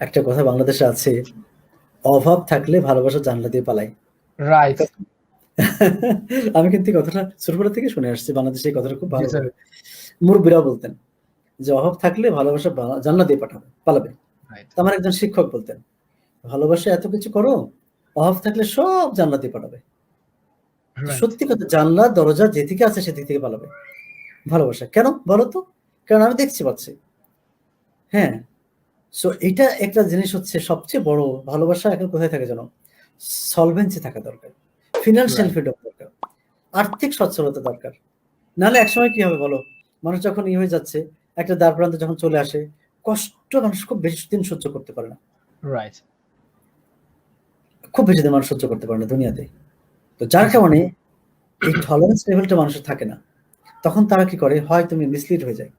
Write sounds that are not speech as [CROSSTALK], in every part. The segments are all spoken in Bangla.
একটা কথা বাংলাদেশে আছে অভাব থাকলে ভালোবাসা জানলা দিয়ে পালায় রাইট [LAUGHS] আমি কিন্তু কথাটা ছোটবেলা থেকে শুনে আসছি বাংলাদেশে এই কথাটা খুব ভালো জি, স্যার। মুরব্বীরা বলতেন যে অভাব থাকলে ভালোবাসা জানলা দিয়ে পাঠাবে পালাবে। আমার একজন শিক্ষক বলতেন ভালোবাসা এত কিছু করো অভাব থাকলে সব জানলা দিয়ে পাঠাবে। সত্যি কথা জানলা দরজা যেদিকে আছে সেদিক থেকে পালাবে। ভালোবাসা। কেন? বলো তো। কারণ আমি দেখছি পাচ্ছি। হ্যাঁ সো এটা একটা জিনিস হচ্ছে সবচেয়ে বড় ভালোবাসা এখন কোথায় থাকে জানো? সলভেন্সি থাকা দরকার। ফিনান্সিয়াল. ফ্রিডম দরকার। আর্থিক সচ্ছলতা দরকার। নাহলে একসময় কি হবে বলো? মানুষ যখন ই হয়ে যাচ্ছে একটা দ্বার প্রান্তে যখন চলে আসে কষ্ট মানুষ খুব বেশি দিন সহ্য করতে পারে না। রাইট খুব বেশি দিন মানুষ সহ্য করতে পারে না দুনিয়াতে। তো যার কারণে এই টলারেন্স লেভেলটা মানুষের থাকে না। তখন তারা কি করে? হয় তুমি মিসলিড হয়ে যায়।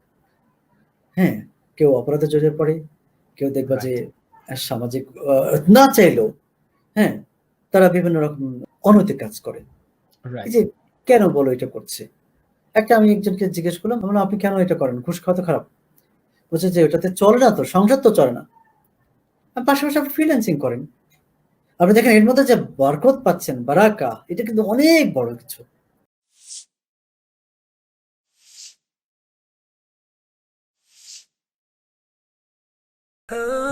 হ্যাঁ কেউ অপরাধে জড়িয়ে পড়ে কেউ দেখবা যে সামাজিক না চাইলেও হ্যাঁ তারা বিভিন্ন রকম অনৈতিক কাজ করে। যে কেন বলো এটা করছে? একটা আমি একজনকে জিজ্ঞেস করলাম বললাম, আপনি কেন এটা করেন? ঘুষ খাওয়া তো খারাপ। বলছে যে ওটাতে চলে না তো সংসার তো চলে না। পাশাপাশি আপনি ফ্রিল্যান্সিং করেন। আপনি দেখেন এর মধ্যে যে বরকত পাচ্ছেন বারাকা এটা কিন্তু অনেক বড় কিছু। Oh